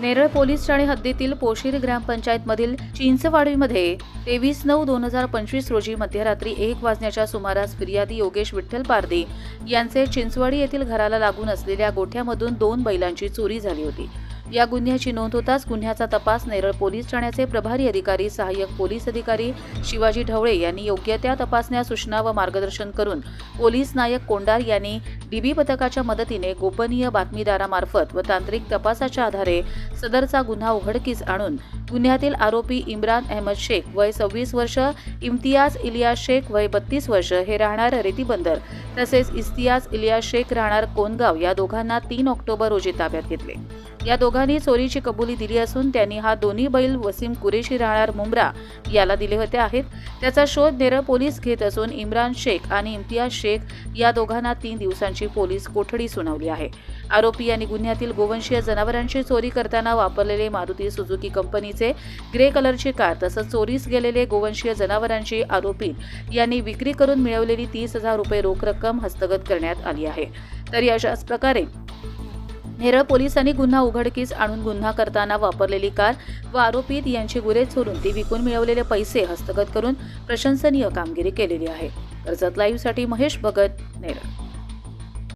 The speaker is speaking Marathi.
नेरळ पोलीस ठाणे हद्दीतील पोशीर ग्रामपंचायतमधील चिंचवाडीमध्ये तेवीस नऊ दोन हजार पंचवीस रोजी मध्यरात्री एक वाजण्याच्या सुमारास फिर्यादी योगेश विठ्ठल पारदी यांचे चिंचवाडी येथील घराला लागून असलेल्या गोठ्यामधून दोन बैलांची चोरी झाली होती. या गुन्ह्याची नोंद होताच गुन्ह्याचा तपास नेरळ पोलीस ठाण्याचे प्रभारी अधिकारी सहाय्यक पोलीस अधिकारी शिवाजी ढवळे यांनी योग्य त्या तपासण्या सूचना व मार्गदर्शन करून पोलीस नायक कोंडार यांनी डीबी पथकाच्या मदतीने गोपनीय बातमीदारामार्फत व तांत्रिक तपासाच्या आधारे सदरचा गुन्हा उघडकीस आणून गुन्ह्यातील आरोपी इम्रान अहमद शेख वय सव्वीस वर्ष इम्तियाज इलियास शेख वय बत्तीस वर्ष हे राहणार रेतीबंदर. तसेच इस्तियाज इलियास शेख राहणार कोनगाव या दोघांना तीन ऑक्टोबर रोजी ताब्यात घेतले. या दोघांनी चोरीची कबुली दिली असून त्यांनी हा दोन्ही बैल वसीम कुरेशी राहणार मुंब्रा याला दिले होते आहेत. त्याचा शोध नेरळ पोलीस घेत असून इम्रान शेख आणि इम्तियाज शेख या दोघांना तीन दिवसांची पोलीस कोठडी सुनावली आहे. आरोपी यांनी गुन्ह्यातील गोवंशीय जनावरांची चोरी करताना वापरलेले मारुती सुझुकी कंपनीचे ग्रे कलरची कार तसंच चोरीस गेलेले गोवंशीय जनावरांची आरोपी यांनी विक्री करून मिळवलेली तीस हजार रुपये रोख रक्कम हस्तगत करण्यात आली आहे. तर अशाच प्रकारे नेरळ पोलिसांनी गुन्हा उघडकीस आणून गुन्हा करताना वापरलेली कार व आरोपीत यांची गुरे चोरून ती विकून मिळवलेले पैसे हस्तगत करून प्रशंसनीय कामगिरी केलेली आहे. कर्जत लाईव्हसाठी महेश भगत नेरळ.